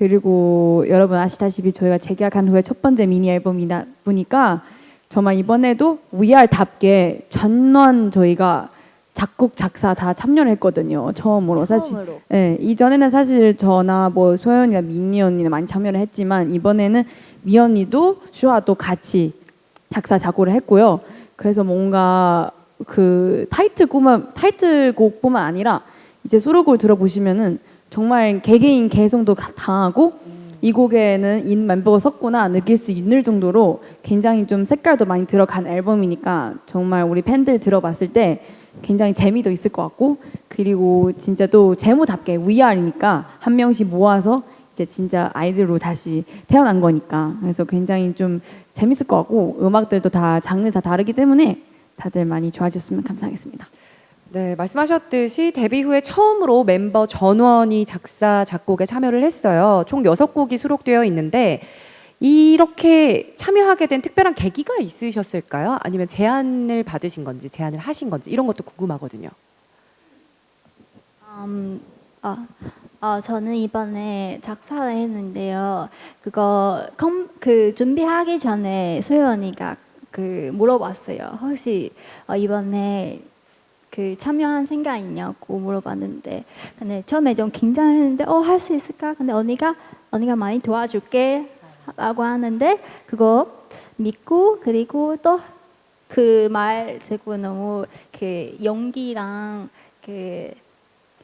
그리고 여러분 아시다시피 저희가 재계약한 후에 첫 번째 미니 앨범이다 보니까 정말 이번에도 위아답게 전원 저희가 작곡 작사 다 참여를 했거든요. 처음으로 사실 처음으로. 네, 이전에는 사실 저나 뭐 소연이나 민니 언니는 많이 참여를 했지만 이번에는 미 언니도 슈아도 같이 작사 작곡을 했고요. 그래서 뭔가 그 타이틀곡만 타이틀곡뿐만 아니라 이제 수록곡을 들어보시면은 정말 개개인 개성도 가- 강하고 이 곡에는 인 멤버가 섰구나 느낄 수 있는 정도로 굉장히 좀 색깔도 많이 들어간 앨범이니까 정말 우리 팬들 들어봤을 때 굉장히 재미도 있을 것 같고 그리고 진짜 또 제모답게 VR이니까 한 명씩 모아서 이제 진짜 아이들로 다시 태어난 거니까 그래서 굉장히 좀 재밌을 것 같고 음악들도 다 장르 다 다르기 때문에 다들 많이 좋아하셨으면 감사하겠습니다. 네, 말씀하셨듯이 데뷔 후에 처음으로 멤버 전원이 작사 작곡에 참여를 했어요. 총 여섯 곡이 수록되어 있는데 이렇게 참여하게 된 특별한 계기가 있으셨을까요? 아니면 제안을 받으신 건지 제안을 하신 건지 이런 것도 궁금하거든요. 음, 아, 어, 저는 이번에 작사를 했는데요. 그거 컴, 그 준비하기 전에 소연이가 그 물어봤어요. 혹시 어, 이번에 그 참여한 생각 있냐고 물어봤는데, 근데 처음에 좀 긴장했는데, 어, 할 수 있을까? 근데 언니가 언니가 많이 도와줄게 라고 하는데 그거 믿고 그리고 또 그 말 듣고 너무 그 용기랑 그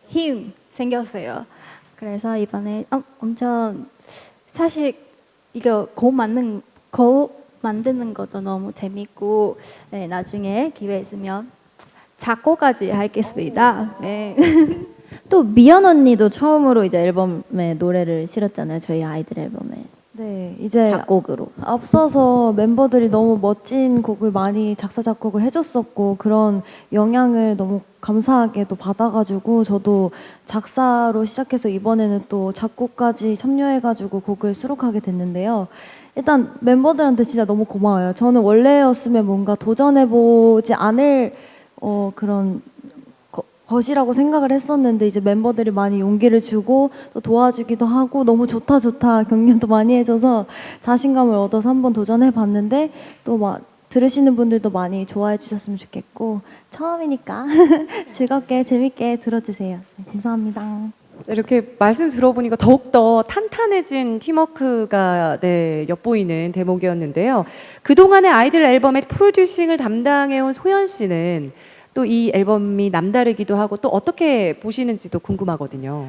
힘 생겼어요. 그래서 이번에 어, 엄청 사실 이거 곡 만든 곡 만드는 것도 너무 재밌고 네, 나중에 기회 있으면 작곡까지 하겠습니다. 네. 또 미연 언니도 처음으로 이제 앨범에 노래를 실었잖아요. 저희 아이들 앨범에 네, 이제 작곡으로. 앞서서 멤버들이 너무 멋진 곡을 많이 작사 작곡을 해줬었고 그런 영향을 너무 감사하게도 받아가지고 저도 작사로 시작해서 이번에는 또 작곡까지 참여해가지고 곡을 수록하게 됐는데요. 일단 멤버들한테 진짜 너무 고마워요. 저는 원래였으면 뭔가 도전해보지 않을 어, 그런 거- 것이라고 생각을 했었는데 이제 멤버들이 많이 용기를 주고 또 도와주기도 하고 너무 좋다 좋다 격려도 많이 해줘서 자신감을 얻어서 한번 도전해 봤는데 또 막 들으시는 분들도 많이 좋아해 주셨으면 좋겠고 처음이니까 즐겁게 재밌게 들어주세요. 네, 감사합니다. 이렇게 말씀 들어보니까 더욱더 탄탄해진 팀워크가 네, 엿보이는 대목이었는데요. 그동안의 아이들 앨범의 프로듀싱을 담당해온 소연 씨는 또 이 앨범이 남다르기도 하고 또 어떻게 보시는지도 궁금하거든요.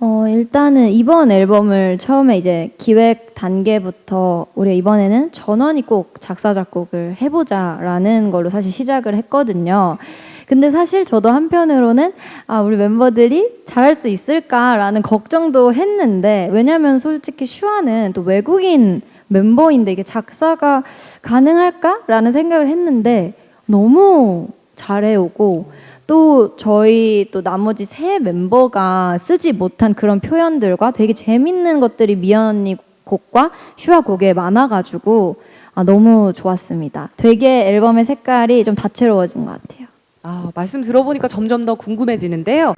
어, 일단은 이번 앨범을 처음에 이제 기획 단계부터 우리 이번에는 전원이 꼭 작사 작곡을 해보자라는 걸로 사실 시작을 했거든요. 근데 사실 저도 한편으로는 아 우리 멤버들이 잘할 수 있을까라는 걱정도 했는데 왜냐면 솔직히 슈아는 또 외국인 멤버인데 이게 작사가 가능할까라는 생각을 했는데 너무 잘해오고 또 저희 또 나머지 세 멤버가 쓰지 못한 그런 표현들과 되게 재밌는 것들이 미연 언니 곡과 슈아 곡에 많아가지고 아, 너무 좋았습니다. 되게 앨범의 색깔이 좀 다채로워진 것 같아요. 아, 말씀 들어보니까 점점 더 궁금해지는데요.